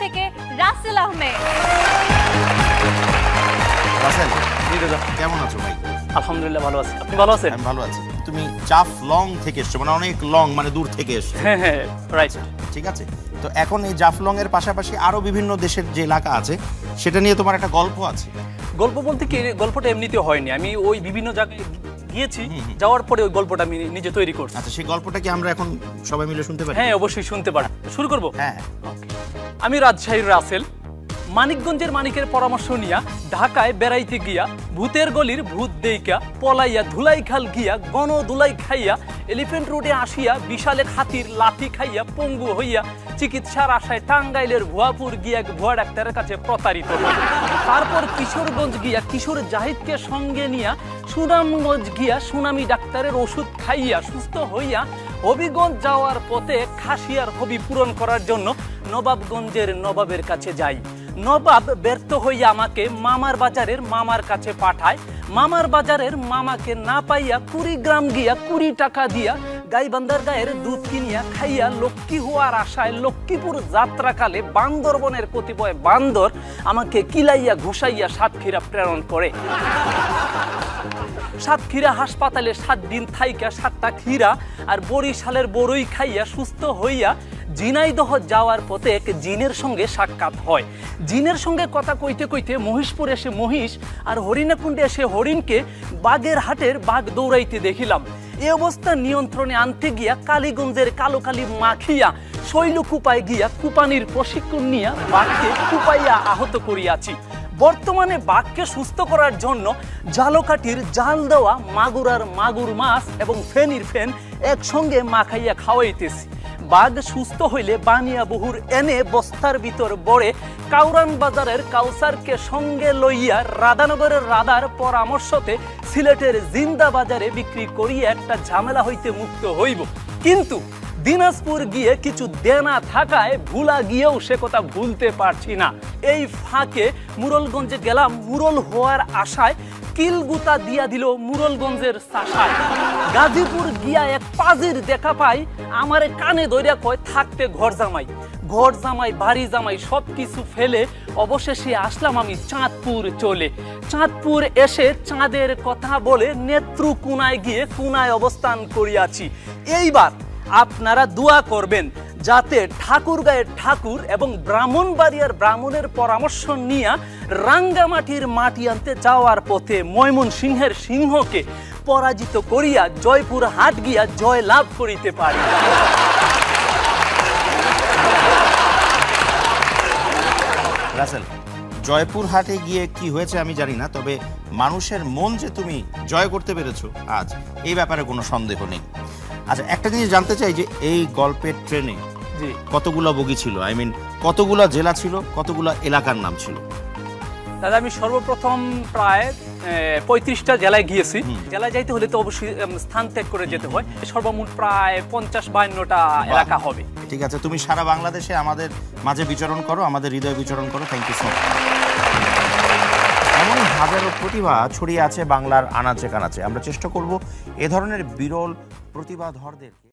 রাসেল আহমেদ। রাসেল কেমন আছো ভাই? আলহামদুলিল্লাহ ভালো আছি। আপনি ভালো আছেন? আমি ভালো আছি। তুমি জাফ লং থেকে এসছো মানে অনেক লং মানে দূর থেকে এসছো। হ্যাঁ হ্যাঁ রাইট ঠিক আছে? তো এখন এই জাফলং এর পাশাপাশি আরও বিভিন্ন দেশের যে এলাকা আছে সেটা নিয়ে তোমার একটা গল্প আছে। গল্প বলতে কি গল্পটা এমনিতে হয়নি। আমি ওই বিভিন্ন জায়গায় গিয়েছি যাওয়ার পরে ওই গল্পটা আমি নিজে তৈরি করছি। আচ্ছা সেই গল্পটা কি আমরা এখন সবাই মিলে শুনতে পারি? হ্যাঁ অবশ্যই শুনতে পারেন শুরু করব? হ্যাঁ আমি রাজশাহীর রাসেল। মানিকগঞ্জের মানিকের পরামর্শ নিয়া ঢাকায় বেড়াইতে গিয়া ভূতের গলির ভূত দেইকা পলাইয়া ধুলাই খাল গিয়া গণ দুলাই খাইয়া এলিফেন্ট রোডে আসিয়া বিশালেক হাতির লাঠি খাইয়া পঙ্গু হইয়া চিকিৎসার আশায় টাঙ্গাইলের ভুয়াপুর গিয়া ভুয়া ডাক্তারের কাছে প্রতারিত তারপর কিশোরগঞ্জ গিয়া কিশোর জাহিদকে সঙ্গে নিয়া সুনামগঞ্জ গিয়া সুনামি ডাক্তারের ওষুধ খাইয়া সুস্থ হইয়া হবিগঞ্জ যাওয়ার পথে খাসিয়ার হবি পূরণ করার জন্য নবাবগঞ্জের নবাবের কাছে যাই। নবাব ব্যর্থ হইয়া আমাকে মামার বাজারের মামার কাছে পাঠায়। মামার বাজারের মামাকে না পাইয়া কুড়িগ্রাম গিয়া কুড়ি টাকা দিয়া গাইবান্ধার গায়ের দুধ কিনিয়া খাইয়া লক্ষ্মী হওয়ার আশায় লক্ষ্মীপুর যাত্রাকালে বান্দরবনের কতিপয় বান্দর আমাকে কিলাইয়া ঘুষাইয়া সাতক্ষীরা প্রেরণ করে। সাতক্ষীরা হাসপাতালে সাত দিন থাইকা, সাতটা ক্ষীরা আর বরিশালের বড়ই খাইয়া সুস্থ হইয়া ঝিনাইদহ যাওয়ার পথে এক জিনের সঙ্গে সাক্ষাৎ হয়। জিনের সঙ্গে কথা কইতে কইতে মহিষপুর এসে মহিষ আর হরিণাকুণ্ডে এসে হরিণকে বাগের হাটের বাঘ দৌড়াইতে দেখিলাম। এ অবস্থা নিয়ন্ত্রণে আনতে গিয়া কালীগঞ্জের কালো কালি মাখিয়া শৈল কুপায় গিয়া কুপানির প্রশিক্ষণ নিয়া বাঘকে কুপাইয়া আহত করিয়াছি। বর্তমানে বাঘকে সুস্থ করার জন্য জালকাঠির জাল দেওয়া মাগুরার মাগুর মাছ এবং ফেনির ফেন একসঙ্গে মাখাইয়া খাওয়াইতেছি। বাঘ সুস্থ হইলে বানিয়া বহুর এনে বস্তার ভিতর বড়ে কাউরান বাজারের কাউসারকে সঙ্গে লইয়া রাধানগরের রাধার পরামর্শতে সিলেটের জিন্দা বাজারে বিক্রি করিয়া একটা ঝামেলা হইতে মুক্ত হইব। কিন্তু দিনাজপুর গিয়ে কিছু দেনা থাকায় ভুলা গিয়েও সে কথা ভুলতে পারছি না। এই ফাঁকে মুরলগঞ্জে গেলাম, মুরল হওয়ার আশায় কিলগুতা দিয়া দিল মুরলগঞ্জের সাশায় গাজীপুর গিয়া এক পাজির দেখা পাই, আমারে কানে ধরিয়া কয়, থাকতে ঘর জামাই ঘর জামাই, বাড়ি জামাই সব কিছু ফেলে অবশেষে আসলাম আমি চাঁদপুর চলে। চাঁদপুর এসে চাঁদের কথা বলে নেত্রকুনায় গিয়ে কুনায় অবস্থান করিয়াছি। এইবার আপনারা দোয়া করবেন যাতে ঠাকুরগাঁয়ের ঠাকুর এবং ব্রাহ্মণবাড়িয়ার ব্রাহ্মণের পরামর্শ নিয়ে রাঙ্গামাটির মাটি আনতে যাওয়ার পথে ময়মন সিংহের সিংহকে পরাজিত করিয়া জয়পুর হাট গিয়া জয় লাভ করিতে পারি। জয়পুর হাটে গিয়ে কি হয়েছে আমি জানি না, তবে মানুষের মন যে তুমি জয় করতে পেরেছ, আজ এই ব্যাপারে কোনো সন্দেহ নেই। আচ্ছা একটা জিনিস জানতে চাই যে এই গল্পের ট্রেনে কতগুলো বগি ছিল? আই মিন কতগুলো জেলা ছিল? কতগুলো এলাকার নাম ছিল? দাদা আমি সর্বপ্রথম প্রায় পঁয়ত্রিশটা জেলায় গিয়েছি। জেলায় যাইতে হলে তো অবশ্যই স্থান ত্যাগ করে যেতে হয়। সর্বমোট প্রায় পঞ্চাশ বায়ান্নটা এলাকা হবে। ঠিক আছে তুমি সারা বাংলাদেশে আমাদের মাঝে বিচরণ করো আমাদের হৃদয়ে বিচরণ করো। থ্যাংক ইউ সো মাচ হাজারো প্রতিভা ছড়িয়ে আছে বাংলার আনাচে কানাচে। আমরা চেষ্টা করব এ ধরনের বিরল প্রতিভাধরদেরকে